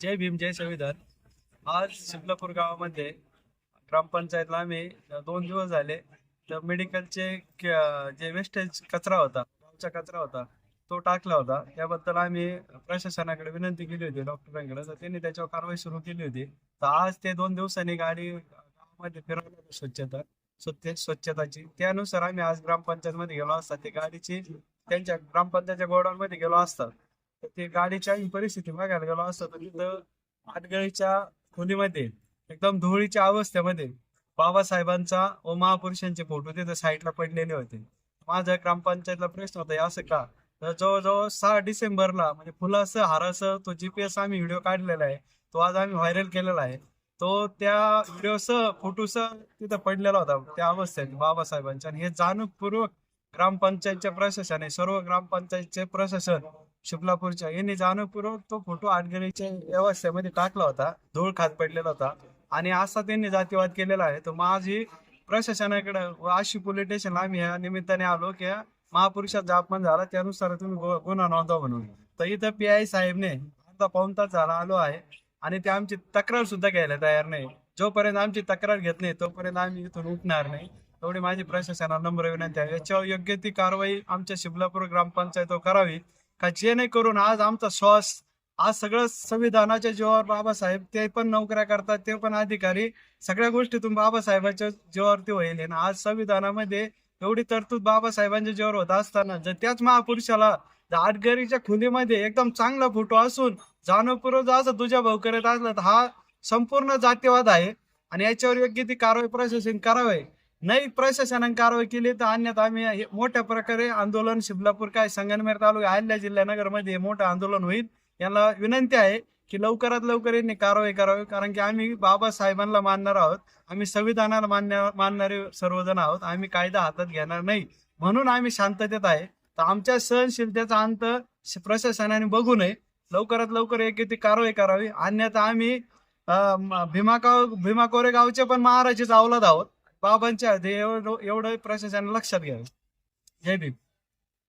जय भीम जय संविधान. आज शिमलापूर गावामध्ये ग्रामपंचायतला आम्ही दोन दिवस झाले. तर मेडिकलचे जे वेस्टेज कचरा होता गावचा कचरा होता तो टाकला होता. त्याबद्दल आम्ही प्रशासनाकडे विनंती केली होती डॉक्टरांकडे तर त्यांनी त्याच्यावर कारवाई सुरू केली होती. तर आज ते दोन दिवसांनी गाडी गावामध्ये फिरवली होती स्वच्छता स्वच्छ स्वच्छताची. त्यानुसार आम्ही आज ग्रामपंचायत मध्ये गेलो असता. ते गाडीची त्यांच्या ग्रामपंचायतच्या गोडाऊन मध्ये गेलो असतात ते गाडीच्या आम्ही परिस्थिती बघायला गेलो असतो तर तिथं आटगळीच्या खोलीमध्ये एकदम धुळीच्या अवस्थेमध्ये बाबासाहेबांचा व महापुरुषांचे फोटो तिथं साईडला पडलेले होते. माझा ग्रामपंचायतला प्रश्न होता असं का? तर जवळजवळ सहा डिसेंबरला म्हणजे फुलासं हारासह तो जीपीएस आम्ही व्हिडिओ काढलेला आहे तो आज आम्ही व्हायरल केलेला आहे. तो त्या व्हिडिओसह फोटोसह तिथं पडलेला होता त्या अवस्थेत बाबासाहेबांच्या आणि हे जाणूकपूर्वक ग्रामपंचायतच्या प्रशासनाने सर्व ग्रामपंचायतचे प्रशासन शुक्लापूरच्या यांनी जाणीवपूर्वक तो फोटो आडगळीच्या व्यवस्थेमध्ये टाकला होता. धूळ खात पडलेला होता. आणि असा त्यांनी जातीवाद केलेला आहे. तर माझी प्रशासनाकडे व आशी पोलीस स्टेशनला आम्ही या निमित्ताने आलो की महापुरुषाचा जापमान झाला. त्यानुसार तुम्ही गुन्हा नोंदवा म्हणून. तर इथं पी आय साहेबने अर्धा पाऊन तास झाला आलो आहे. आणि ते आमची तक्रार सुद्धा घ्यायला तयार नाही. जोपर्यंत आमची तक्रार घेत नाही तोपर्यंत आम्ही इथून उठणार नाही. एवढी माझी प्रशासनाला नम्र विनंती आहे. याच्यावर योग्य ती कारवाई आमच्या शिबलापूर ग्रामपंचायत करावी. का जेणेकरून आज आमचा श्वास आज सगळं संविधानाच्या जीवावर बाबासाहेब ते पण नोकऱ्या करतात ते पण अधिकारी सगळ्या गोष्टीतून बाबासाहेबांच्या जीवावरती होईल. आणि आज संविधानामध्ये एवढी तरतूद बाबासाहेबांच्या जीवावर होत असताना जर त्याच महापुरुषाला जर आटगरीच्या खुलीमध्ये एकदम चांगला फोटो असून जाणीवपूर्वक जो असं तुझ्या भाऊ करत असला तर हा संपूर्ण जातीवाद आहे. आणि याच्यावर योग्य ती कारवाई प्रशासन करावे. नाही प्रशासनाने कारवाई केली तर अन्यथा आम्ही हे मोठ्या प्रकारे आंदोलन शिबलापूर काय संगनमेर तालुका अहिल्या जिल्हानगरमध्ये हे मोठं आंदोलन होईल. यांना विनंती आहे की लवकरात लवकर यांनी कारवाई करावी कारण की आम्ही बाबासाहेबांना मानणार आहोत. आम्ही संविधानाला मान्य मानणारे सर्वजण आहोत. आम्ही कायदा हातात घेणार नाही. म्हणून आम्ही शांततेत आहे. तर आमच्या सहनशीलतेचा अंत प्रशासनाने बघू नये. लवकरात लवकर योग्य ती कारवाई करावी. अन्यथा आम्ही अं, भीमा भीमा कोरेगावचे पण महाराजच अवलाद आहोत. बाबांच्या एवढं एवढं प्रशासनाने लक्षात घ्यावं. जय भीम.